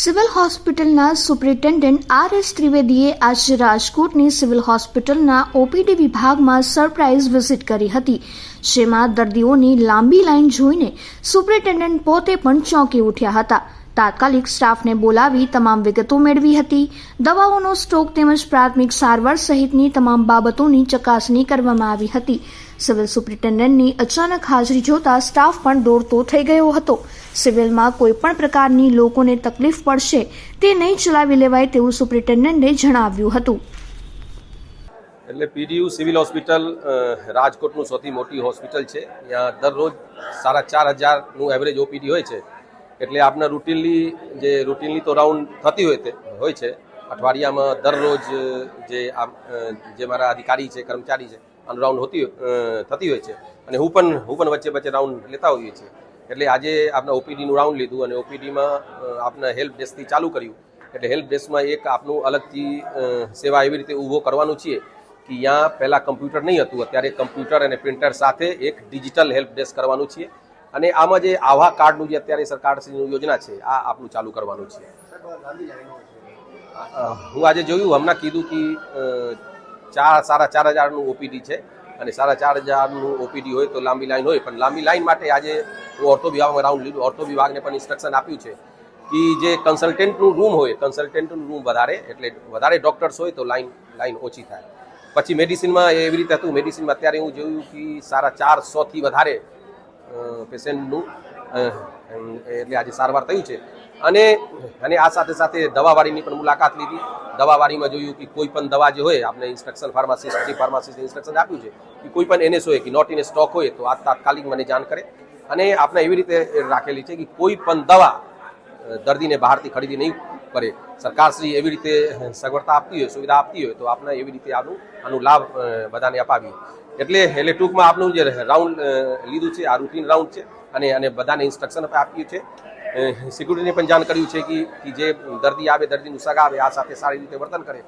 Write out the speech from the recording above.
Civil હોસ્પિટલના superintendent R S ત્રિવેદીએ આજે રાજકોટની સિવિલ હોસ્પિટલના ઓપીડી વિભાગમાં સરપ્રાઇઝ વિઝિટ કરી હતી, જેમાં દર્દીઓની લાંબી લાઇન જોઈને સુપ્રિન્ટેન્ડન્ટ પોતે પણ ચોંકી ઉઠ્યા હતા. તાત્કાલિક સ્ટાફને બોલાવી તમામ વિગતો મેળવી હતી. દવાઓનો સ્ટોક તેમજ પ્રાથમિક સારવાર સહિતની તમામ બાબતોની ચકાસણી કરવામાં આવી હતી. સિવિલ સુપ્રિન્ટેન્ડન્ટની અચાનક હાજરી જોતા સ્ટાફ પણ દોડતો થઈ ગયો હતો. સિવિલમાં કોઈ પણ પ્રકારની લોકોને તકલીફ પડશે તે નહીં ચલાવી લેવાય તેવું સુપ્રિન્ટેન્ડન્ટે જણાવ્યું હતું. એટલે પીડીયુ સિવિલ હોસ્પિટલ રાજકોટનું સૌથી મોટી હોસ્પિટલ છે. ત્યાં દરરોજ સાડા ચાર હજારનું એવરેજ ઓપીડી હોય છે. એટલે આપના રૂટીનલી જે રૂટીનલી તો રાઉન્ડ થતી હોય તે, હોય છે. અઠવાડિયામાં દરરોજ જે જે મારા અધિકારી છે, કર્મચારી છે, આનું રાઉન્ડ હોતી થતી હોય છે. અને હું પણ હું પણ વચ્ચે વચ્ચે રાઉન્ડ લેતા હોઈએ છીએ. એટલે આજે આપણા ઓપીડીનું રાઉન્ડ લીધું અને ઓપીડીમાં આપના હેલ્પ ડેસ્કથી ચાલુ કર્યું. એટલે હેલ્પ ડેસ્કમાં એક આપનું અલગથી સેવા એવી રીતે ઊભો કરવાનું છીએ કે ત્યાં પહેલાં કમ્પ્યુટર નહીં હતું, અત્યારે કમ્પ્યુટર અને પ્રિન્ટર સાથે એક ડિજિટલ હેલ્પ ડેસ્ક કરવાનું છે અને આમાં જે આવા કાર્ડનું જે અત્યારે સરકારશ્રીની યોજના છે, આ આપણું ચાલુ કરવાનું છે હું આજે જોયું, હમણાં કીધું કે ચાર, સાડા ચાર હજારનું ઓપીડી છે. અને સાડા ચાર હજારનું ઓપીડી હોય તો લાંબી લાઈન હોય. પણ લાંબી લાઈન માટે આજે હું ઓર્થો વિભાગમાં રાઉન્ડ લીધું. ઓર્થો વિભાગને પણ ઇન્સ્ટ્રક્શન આપ્યું છે કે જે કન્સલ્ટન્ટનું રૂમ હોય કન્સલ્ટન્ટનું રૂમ વધારે, એટલે વધારે ડૉક્ટર્સ હોય તો લાઈન લાઈન ઓછી થાય. પછી મેડિસિનમાં એવી રીતે હતું મેડિસિનમાં અત્યારે હું જોયું કે સાડા ચારસોથી વધારે પેશન્ટનું એટલે આજે સારવાર થયું છે. અને અને આ સાથે સાથે દવાવાળીની પણ મુલાકાત લીધી. દવાવાળીમાં જોયું કે કોઈ પણ દવા જે હોય, આપણે instruction pharmacist chief pharmacist instruction આપ્યું છે, કે કોઈ પણ એનએસ હોય, કે નોટ ઇન સ્ટોક હોય, તો આ તાત્કાલિક મને જાણ કરે. અને આપણે એવી રીતે રાખેલી છે કે કોઈ પણ દવા દર્દીને બહારથી ખરીદી નહીં કરે. સરકારશ્રી એવી રીતે સગવડતા આપતી હોય, સુવિધા આપતી હોય, તો આપણે એવી રીતે આનું આનું લાભ બધાને અપાવીએ. એટલે એટલે ટૂંકમાં આપનું જે રાઉન્ડ લીધું છે, આ રૂટીન રાઉન્ડ છે, અને અને બધાને ઇન્સ્ટ્રક્શન આપ્યું છે સિક્યુરિટીને પણ જાણ કર્યું છે કે જે દર્દી આવે, દર્દીનું સગા આવે, આ સાથે સારી રીતે વર્તન કરે.